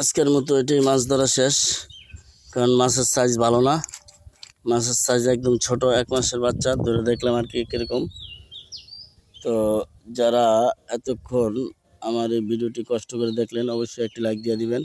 আজকের মতো এটাই মাছ ধরা শেষ, কারণ মাছের সাইজ ভালো না। মাছের সাইজ একদম ছোট, এক মাসের বাচ্চা, ধরে দেখলাম আর কি কীরকম। তো যারা এতক্ষণ আমার এই ভিডিওটি কষ্ট করে দেখলেন, অবশ্যই একটি লাইক দিয়ে দিবেন।